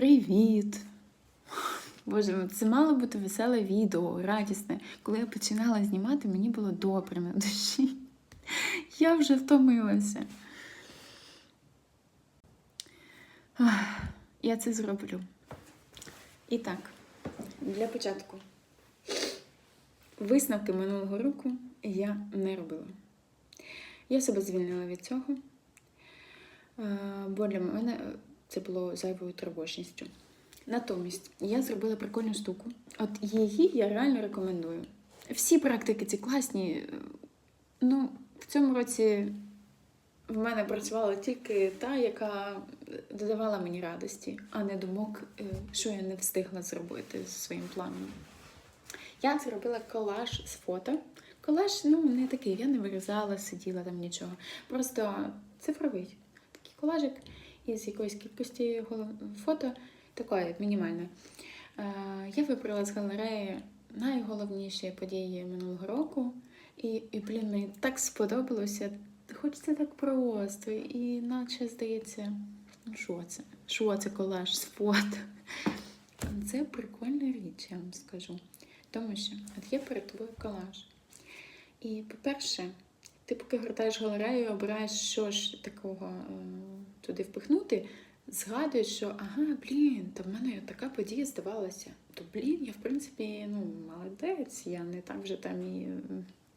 Привіт! Боже, це мало бути веселе відео, радісне. Коли я починала знімати, мені було добре на душі. Я вже втомилася. Я це зроблю. І так, для початку. Висновки минулого року я не робила. Я себе звільнила від цього, е, бо для мене це було зайвою тривожністю. Натомість я зробила прикольну штуку. От її я реально рекомендую. Всі практики ці класні. Ну, в цьому році в мене працювала тільки та, яка додавала мені радості, а не думок, е, що я не встигла зробити зі своїм планом. Я зробила колаж з фото. Колаж, ну, не такий, я не вирізала, сиділа там нічого. Просто цифровий. Такий колажик із якоїсь кількості фото, такої мінімальної. Е, Я вибрала з галереї найголовніші події минулого року. І, і блін, мені так сподобалося. Хочеться так просто, і наче здається, ну що це? Що це колаж з фото? Це прикольна річ, я вам скажу. Тому що от є перед тобою колаж. І, по-перше, ти поки гортаєш галерею, обираєш, що ж такого е, туди впихнути, згадуєш, що ага, блін, то в мене така подія здавалася. То блін, я в принципі ну, молодець, я не так вже там і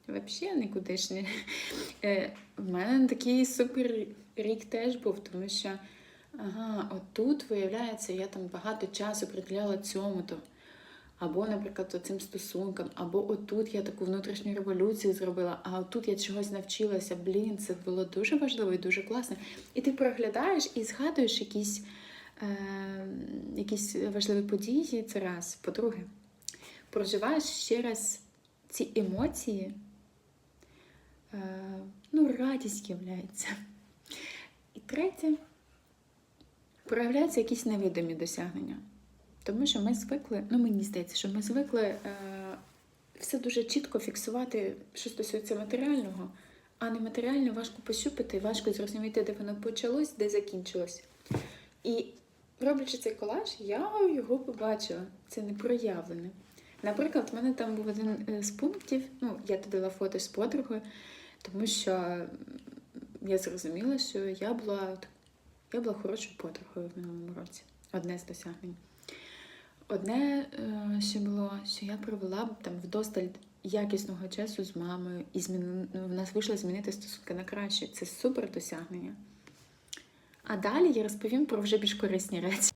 взагалі нікуди ж. Е, В мене такий супер рік теж був, тому що ага, отут, виявляється, я там багато часу приділяла цьому. то або, наприклад, цим стосункам, або отут я таку внутрішню революцію зробила, а отут я чогось навчилася. Блін, це було дуже важливо і дуже класно. І ти проглядаєш і згадуєш якісь, е, якісь важливі події. Це раз. По-друге, проживаєш ще раз ці емоції. Е, ну, радість являється. І третє, проявляються якісь невідомі досягнення. Тому що ми звикли, ну мені здається, що ми звикли е, все дуже чітко фіксувати, що стосується матеріального, а нематеріальне важко пощупати, важко зрозуміти, де воно почалось, де закінчилось. І роблячи цей колаж, я його побачила. Це не проявлене. Наприклад, в мене там був один е, з пунктів, ну, я додала фото з подругою, тому що я зрозуміла, що я була, я була хорошою подругою в минулому році. Одне з досягнень. Одне, е, що було, що я провела там вдосталь якісного часу з мамою, і змін... в нас вийшло змінити стосунки на краще. Це супер досягнення. А далі я розповім про вже більш корисні речі.